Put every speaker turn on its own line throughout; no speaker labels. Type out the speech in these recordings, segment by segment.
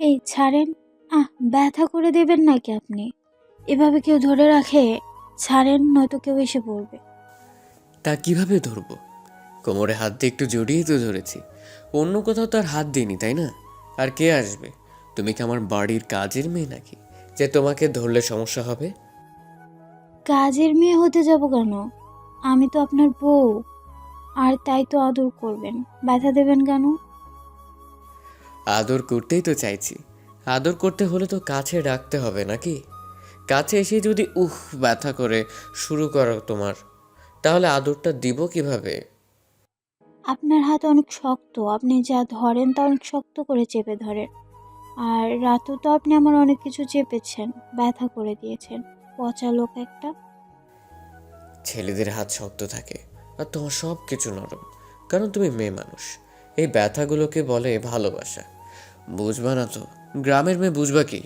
এই ছাড়েন। আহ ব্যথা করে দেবেন নাকি আপনি? এভাবে কেউ ধরে রাখে ছাড়েন নয়তো কেউ এসে পড়বে।
তা কীভাবে ধরবো? কোমরে হাত দিয়ে একটু জড়িয়েই তো ধরেছি। অন্য কোথাও তো আর হাত দিইনি তাই না? আর কে আসবে? তুমি কি আমার বাড়ির কাজের মেয়ে নাকি যে তোমাকে ধরলে সমস্যা হবে?
কাজের মেয়ে হতে যাব কেন? আমি তো আপনার বউ। আর তাই তো আদর করবেন। ব্যথা দেবেন কেন?
আদর করতেই তো চাইছি। আদর করতে হলে তো কাছে রাখতে হবে নাকি? কাছে এসে যদি উহ ব্যথা করে শুরু করো তোমার তাহলে আদরটা দিব কীভাবে?
আপনার হাত অনেক শক্ত আপনি যা ধরেন তা অনেক শক্ত করে চেপে ধরেন। আর রাতেও তো আপনি আমার অনেক কিছু চেপেছেন ব্যথা করে দিয়েছেন পচা লোক একটা।
ছেলেদের হাত শক্ত থাকে আর তোমার সব কিছু নরম কারণ তুমি মেয়ে মানুষ। এই ব্যথাগুলোকে বলে ভালোবাসা। বুঝবা না তো। গ্রামের মেয়ে বুঝবা কি?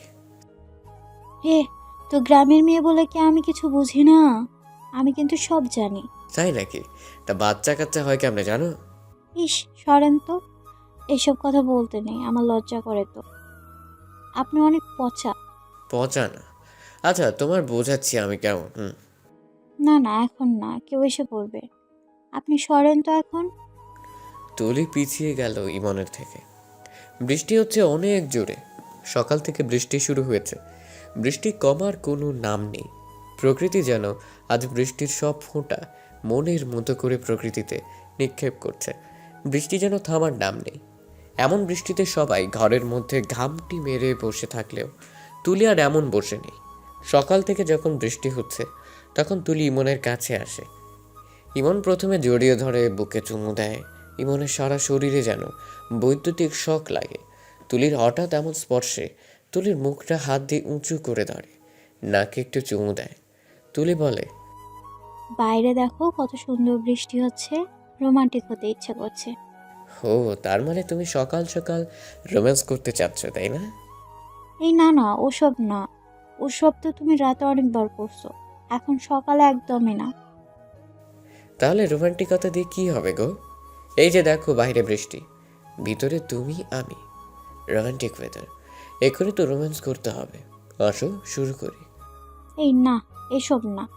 হে তো গ্রামের মেয়ে বলে কি আমি কিছু বুঝি না? আমি কিন্তু সব জানি।
তাই নাকি? তা বাচ্চা কাচ্চা হয় কেমনে জানো?
ইস সরেন তো। এসব কথা বলতে নেই আমার লজ্জা করে তো। আপনি অনেক পচা।
পচা না। আচ্ছা তোমার বোঝাচ্ছি আমি কেমন হুম?
না না এখন না কেউ এসে পড়বে আপনি সরেন তো এখন।
তুলি পিছিয়ে গেল ইমনের থেকে। বৃষ্টি হচ্ছে অনেক জোরে। সকাল থেকে বৃষ্টি শুরু হয়েছে। বৃষ্টি কমার কোনো নাম নেই। প্রকৃতি যেন আজ বৃষ্টির সব ফোঁটা মনের মতো করে প্রকৃতিতে নিক্ষেপ করছে। বৃষ্টি যেন থামার নাম নেই। এমন বৃষ্টিতে সবাই ঘরের মধ্যে ঘামটি মেরে বসে থাকলেও তুলি আর এমন বসে নেই। সকাল থেকে যখন বৃষ্টি হচ্ছে, তখন তুলি ইমনের কাছে আসে। ইমন প্রথমে জড়িয়ে ধরে বুকে চুমু দেয়। ইমনের সারা শরীরে যেন বৈদ্যুতিক শখ লাগে। তুলির হঠাৎ এমন স্পর্শে তুলির মুখটা হাত দিয়ে উঁচু করে ধরে নাকে একটু চুমু দেয়। তুলি বলে
বাইরে দেখো কত সুন্দর বৃষ্টি হচ্ছে রোমান্টিক হতে ইচ্ছে করছে।
ও তার মানে তুমি সকাল সকাল রোম্যান্স করতে চাচ্ছ তাই না?
এই না না ওসব না। ওসব তো তুমি রাতে অনেকবার করছ এখন সকালে একদমই না।
তাহলে রোমান্টিকতা দিয়ে কি হবে গো? এই যে দেখো বাইরে বৃষ্টি। ভিতরে তুমি আমি। রোমান্টিক ওয়েদার এক্ষুনি তো রোম্যান্স করতে হবে। আসো শুরু করি।
এই না এসব না।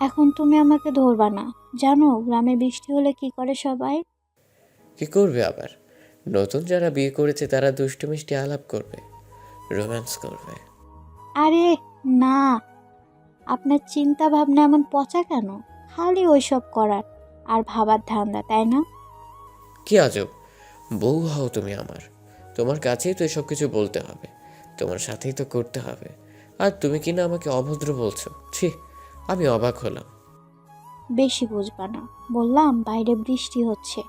এখন তুমি আমাকে ধরবা না। জানো গ্রামে বৃষ্টি হলে কি করে সবাই?
কি করবে আবার? নতুন যারা বিয়ে করেছে তারা দুষ্টু মিষ্টি আলাপ করবে। রোম্যান্স করবে।
আরে না। আপনার চিন্তা ভাবনা এমন পচা কেন? খালি ওইসব করার। আর ভাবার ধান্দা তাই না?
কি আজব। বউ হও তুমি আমার। তোমার কাছেই তো এসব কিছু বলতে হবে। তোমার সাথেই তো করতে হবে। আর তুমি কি না আমাকে অভদ্র বলছো। ছি আমি অবাক হলাম।
বেশি বুঝবা না। বললাম বাইরে বৃষ্টি হচ্ছে।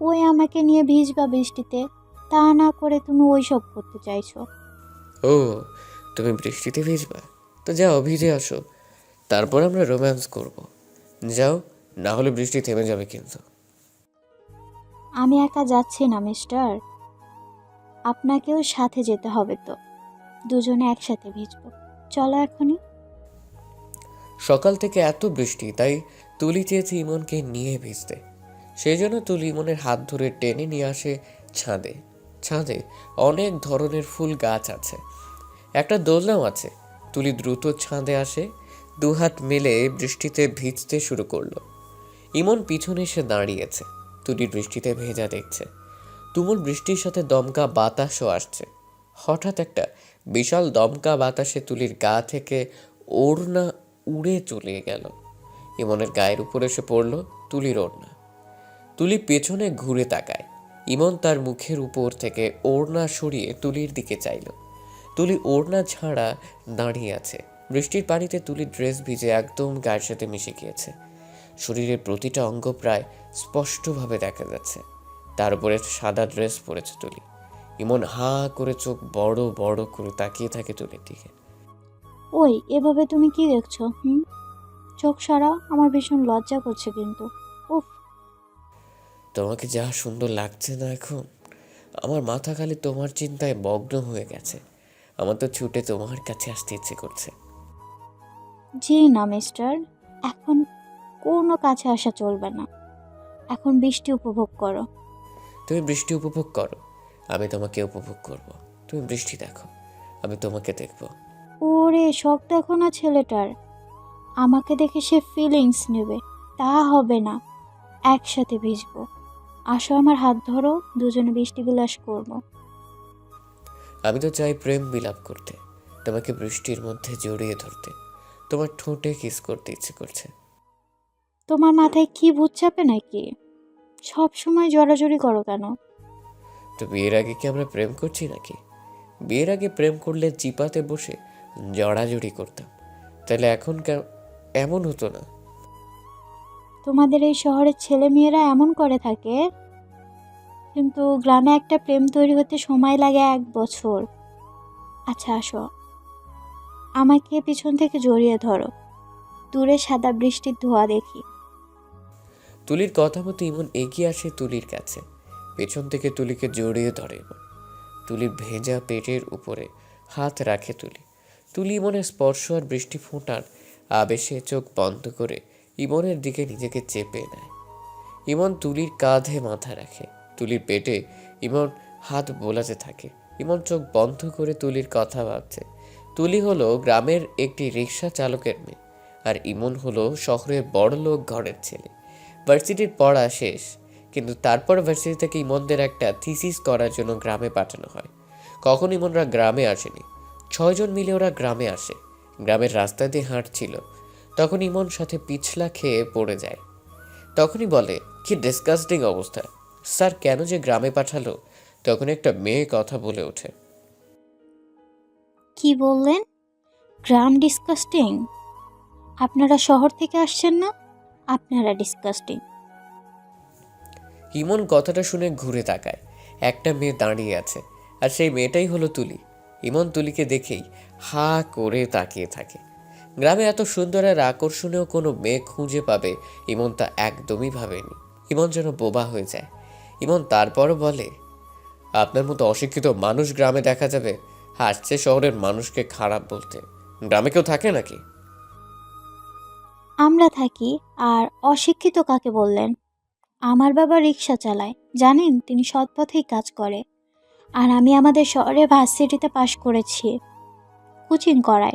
ওই আমাকে নিয়ে ভিজবা বৃষ্টিতে? তা না করে তুমি ওইসব করতে চাইছো।
ও তুমি বৃষ্টিতে ভিজবা? তো যাও ভিজে আসো। তারপর আমরা রোম্যান্স করব। যাও না হলে বৃষ্টি থেমে যাবে কিন্তু।
আমি একা যাচ্ছি না মিস্টার। আপনাকেও সাথে যেতে হবে তো। দুজনে একসাথে ভিজবো। চলো এখনই।
সকাল থেকে এত বৃষ্টি তাই তুলি চেয়েছে ইমনকে নিয়ে ভিজতে। সেই জন্য তুলি ইমনের হাত ধরে টেনে নিয়ে আসে ছাদে। ছাদে অনেক ধরনের ফুল গাছ আছে। একটা দোলনাও আছে। তুলি দ্রুত ছাদে আসে দু হাত মেলে বৃষ্টিতে ভিজতে শুরু করল। ইমন পিছনে এসে দাঁড়িয়েছে। তুলি বৃষ্টিতে ভেজা দেখছে। তুমুল বৃষ্টির সাথে দমকা বাতাসও আসছে। হঠাৎ একটা বিশাল দমকা বাতাসে তুলির গা থেকে ওড়না উড়ে চলে গেল। ইমনের গায়ের উপর এসে পড়ল তুলির ওড়না। তুলি পেছনে ঘুরে তাকায়। ইমন তার মুখের উপর থেকে ওড়না সরিয়ে তুলির দিকে চাইল। তুলি ওড়না ছাড়া দাঁড়িয়ে আছে। বৃষ্টির পানিতে তুলির ড্রেস ভিজে একদম গায়ের সাথে মিশে গিয়েছে। শরীরের প্রতিটা অঙ্গ প্রায় স্পষ্টভাবে দেখা যাচ্ছে। তার উপরে সাদা ড্রেস পরেছে তুলি। ইমন হা করে চোখ বড় বড় করে তাকিয়ে থাকে তুলির দিকে।
ওই এভাবে তুমি কি দেখছ হুম? চোখ সারা আমার ভীষণ লজ্জা করছে কিন্তু। উফ।
তোমাকে যা সুন্দর লাগছে না এখন আমার মাথা খালি তোমার চিন্তায় মগ্ন হয়ে গেছে। আমার তো ছুটে তোমার কাছে আসতে ইচ্ছে করছে।
জি না মিস্টার এখন কোনো কাছে আসা চলবে না। এখন বৃষ্টি উপভোগ করো।
তুমি বৃষ্টি উপভোগ করো। আমি তোমাকে উপভোগ করব। তুমি বৃষ্টি দেখো। আমি তোমাকে দেখব।
ওরে শখ দেখো না ছেলেটার। আমাকে দেখে সে ফিলিংস নেবে। তা হবে না। একসাথে ভিজবো। আসো আমার হাত ধরো। দুজনে বৃষ্টি বিলাস করব।
আমি তো চাই প্রেম বিলাপ করতে। তোমাকে বৃষ্টির মধ্যে জড়িয়ে ধরতে। তোমার ঠোঁটে কিস করতে ইচ্ছে করছে।
তোমার মাথায় কি ভূত চাপে নাকি? সব সময় জড়াজড়ি করো কেন?
তো বিয়ের আগে কি আমরা প্রেম করছি নাকি? বিয়ের আগে প্রেম করলে চিপাতে বসে জড়াজড়ি করতাম। তাহলে এখন কে- এমন হতো না।
তোমাদের এই শহরের ছেলে মেয়েরা এমন করে থাকে। কিন্তু গ্রামে একটা প্রেম তৈরি হতে সময় লাগে এক বছর। আচ্ছা আসো। আমাকে পিছন থেকে জড়িয়ে ধরো। দূরে সাদা বৃষ্টির ধোয়া দেখি।
তুলির কথা মতো ইমন এগিয়ে আসে তুলির কাছে। পেছন থেকে তুলিকে জড়িয়ে ধরে ইমন। তুলির ভেজা পেটের উপরে হাত রাখে তুলি। তুলি ইমনের স্পর্শ আর বৃষ্টি ফোঁটার আবেশে চোখ বন্ধ করে ইমনের দিকে নিজেকে চেপে নেয়। ইমন তুলির কাঁধে মাথা রাখে। তুলির পেটে ইমন হাত বোলাতে থাকে। ইমন চোখ বন্ধ করে তুলির কথা ভাবছে। তুলি হলো গ্রামের একটি রিক্সা চালকের মেয়ে। আর ইমন হলো শহরের বড়লোক ঘরের ছেলে। ভার্সিটির পড়া শেষ, কিন্তু তারপর ভার্সিটি থেকে ইমনদের একটা থিসিস করার জন্য গ্রামে পাঠানো হয়। কখন ইমনরা গ্রামে আসেনি? ছয়জন মিলে ওরা গ্রামে আসে। গ্রামের রাস্তা দিয়ে হাঁটছিল। তখন ইমন সাথে পিছলা খেয়ে পড়ে যায়। তখনই বলে, কি ডিসকাস্টিং অবস্থা। স্যার, কেন যে গ্রামে পাঠালো? তখন একটা মেয়ে কথা বলে ওঠে।
কি বললেন? গ্রাম ডিসকাস্টিং আপনারা শহর থেকে আসছেন না? আপনারা ডিসকাস্টিং
ইমন কথাটা শুনে ঘুরে তাকায়। একটা মেয়ে দাঁড়িয়ে আছে, আর সেই মেয়েটাই হলো তুলি। ইমন তুলিকে দেখেই হা করে তাকিয়ে থাকে। গ্রামে এত সুন্দর আর আকর্ষণীয় কোনো মেয়ে খুঁজে পাবে ইমন তা একদমই ভাবেনি। ইমন যেন বোবা হয়ে যায়। ইমন তারপরও বলে, আপনার মতো অশিক্ষিত মানুষ গ্রামে দেখা যাবে। হাসছে শহরের মানুষকে খারাপ বলতে। গ্রামে কেউ থাকে নাকি?
আমরা থাকি আর অশিক্ষিত কাকে বললেন? আমার বাবা রিক্সা চালায়। জানেন, তিনি সৎ পথেই কাজ করে। আর আমি আমাদের শহরে ভার্সিটিতে পাশ করেছি। কোচিং করায়।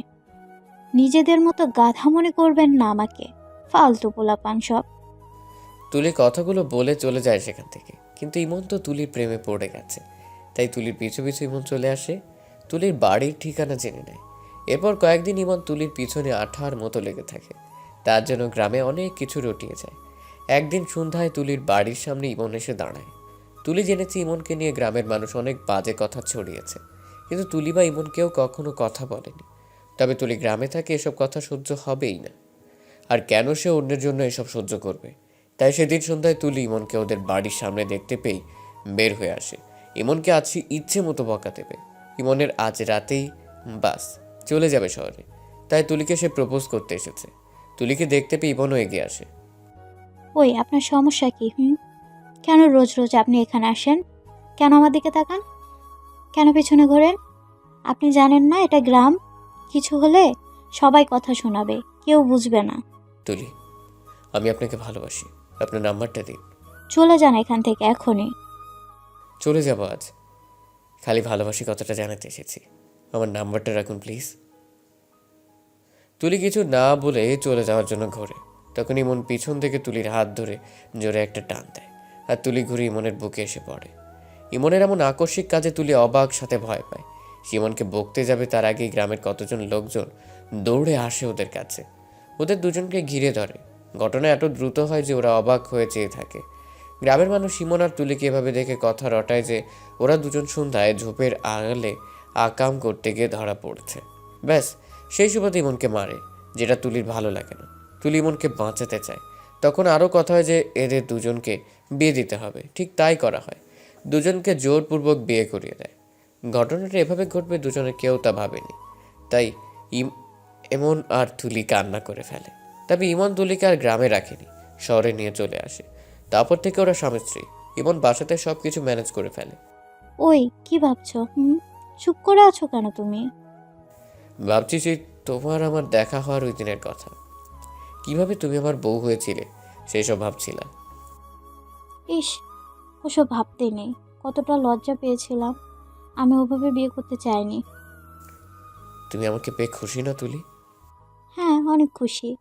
নিজেদের মতো গাধা মনে করবেন না আমাকে। ফালতু পোলাপান সব।
তুলি কথাগুলো বলে চলে যায় সেখান থেকে। কিন্তু ইমন তো তুলির প্রেমে পড়ে গেছে। তাই তুলির পিছু পিছু ইমন চলে আসে। তুলির বাড়ির ঠিকানা জেনে নেয়। এরপর কয়েকদিন ইমন তুলির পিছনে আঠার মতো লেগে থাকে। তার জন্য গ্রামে অনেক কিছু রটিয়ে যায়। একদিন সন্ধ্যায় তুলির বাড়ির সামনে ইমন এসে দাঁড়ায়। তুলি জেনেছে ইমনকে নিয়ে গ্রামের মানুষ অনেক বাজে কথা ছড়িয়েছে। কিন্তু তুলি বা ইমনকেও কখনো কথা বলেনি। তবে তুলি গ্রামে থাকে এসব কথা সহ্য হবেই না। আর কেন সে অন্যের জন্য এসব সহ্য করবে? তাই সেদিন সন্ধ্যায় তুলি ইমনকে ওদের বাড়ির সামনে দেখতে পেয়ে বের হয়ে আসে। ইমনকে আজ ইচ্ছে মতো বকা দেবে। ইমনের আজ রাতেই বাস চলে যাবে শহরে। তাই তুলিকে সে প্রপোজ করতে এসেছে। তুলিকে দেখতে পেয়ে ইমনও এগিয়ে আসে।
ওই আপনার সমস্যা কি? হুম? কেন রোজ রোজ আপনি এখানে আসেন? কেন আমার দিকে তাকান? কেন পেছনে ঘোরেন? আপনি জানেন না এটা গ্রাম। কিছু হলে সবাই কথা শোনাবে কেউ বুঝবে না।
তুলি আমি আপনাকে ভালোবাসি। আপনার নাম্বারটা দিন।
চলে যান এখান থেকে এখনই।
চলে যাব আজ। খালি ভালোবাসি কথাটা জানাতে এসেছি। আমার নাম্বারটা রাখুন প্লিজ। তুলি কিছু না বলে চলে যাওয়ার জন্য ঘোরে। তখন ইমন পিছন থেকে তুলির হাত ধরে জোরে একটা টান দেয় আর তুলি ঘুরে ইমনের বুকে এসে পড়ে। ইমনের এমন আকস্মিক কাজে তুলি অবাক, সাথে ভয় পায়। সিমনকে বকতে যাবে তার আগেই গ্রামের কতজন লোকজন দৌড়ে আসে ওদের কাছে। ওদের দুজনকে ঘিরে ধরে। ঘটনা এত দ্রুত হয় যে ওরা অবাক হয়ে চেয়ে থাকে। গ্রামের মানুষ সিমন আর তুলিকে এভাবে দেখে কথা রটায় যে ওরা দুজন সন্ধ্যায় ঝোপের আড়ালে আকাম করতে গিয়ে ধরা পড়ছে। ব্যাস সেই সুবাদে ইমনকে মারে, যেটা তুলির ভালো লাগে না। তুলি ইমনকে বাঁচাতে চায়। তখন আরও কথা হয় যে, এদের দুজনকে বিয়ে দিতে হবে। ঠিক তাই করা হয়। দুজনকে জোরপূর্বক বিয়ে করিয়ে দেয়। ঘটনাটা এভাবে ঘটবে, দুজনে কেউ তা ভাবেনি। তাই ইম এমন আর তুলি কান্না করে ফেলে। তবে ইমন তুলিকে আর গ্রামে রাখেনি, শহরে নিয়ে চলে আসে। তারপর থেকে ওরা স্বামী স্ত্রী। ইমন বাসাতে সব কিছু ম্যানেজ করে ফেলে।
ওই, কি ভাবছ? হুম? চুপ করে আছো কেন তুমি?
ভাবছি যে তোমার আমার দেখা হওয়ার ওই দিনের কথা। কীভাবে তুমি আমার বউ হয়েছিলে সেই সব ভাবছিলাম।
ইস ওসব ভাবতে নেই। কতটা লজ্জা পেয়েছিলাম। আমি ওভাবে বিয়ে করতে চাইনি।
তুমি আমাকে পেয়ে খুশি না তুলি?
হ্যাঁ অনেক খুশি।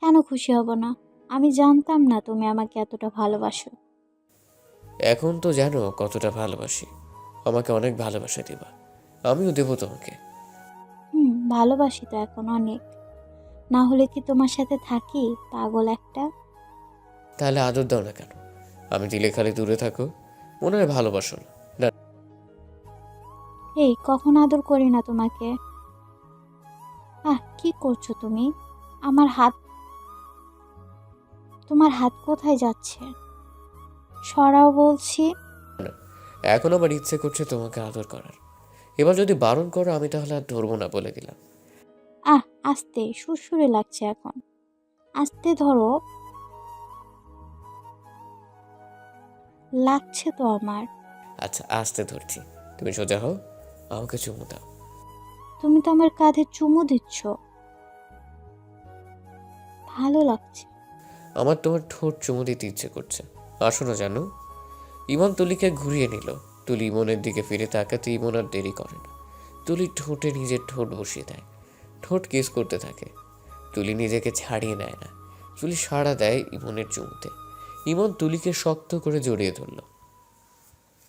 কেন খুশি হব না? আমি জানতাম না তুমি আমাকে এতটা ভালোবাসো।
এখন তো জানো কতটা ভালোবাসি। আমাকে অনেক ভালোবাসা দিবা। আমিও দেবো তোমাকে।
ভালোবাসি তো এখন অনেক। না হলে কি তোমার সাথে থাকি পাগল একটা?
তাহলে আদর দাও না কেন? আমি দিলে খালি দূরে থাকো মনে হয় ভালোবাসো না।
এই কখন আদর করি না তোমাকে? আহ কি করছ তুমি? আমার হাত তোমার হাত কোথায় যাচ্ছে? সরাও বলছি।
এখন আমার ইচ্ছে করছে তোমাকে আদর করার। এবার যদি বারণ করো আমি তাহলে আর ধরবো না বলে দিলাম।
আহ আস্তে সুরসুরে লাগছে এখন। আস্তে ধরো। লাগছে তো আমার।
আচ্ছা আস্তে ধরছি। তুমি সোজা হও আমাকে চুমু দাও।
তুমি তো আমার কাঁধে চুমু দিচ্ছ। ভালো লাগছে।
আমার তোমার ঠোঁট চুমু দিতে ইচ্ছে করছে। আসো না জানো ইমন তুলিকে ঘুরিয়ে নিল। তুলি ইমনের দিকে ফিরে তাকাতে ইমন আর দেরি করে না। তুলি ঠোঁটে নিজের ঠোঁট বসিয়ে দেয়। ঠোঁট কেস করতে থাকে। তুলি নিজেকে ছাড়িয়ে নেয় না। তুলি সাড়া দেয় ইমনের চুমতে। ইমন তুলিকে শক্ত করে জড়িয়ে ধরল।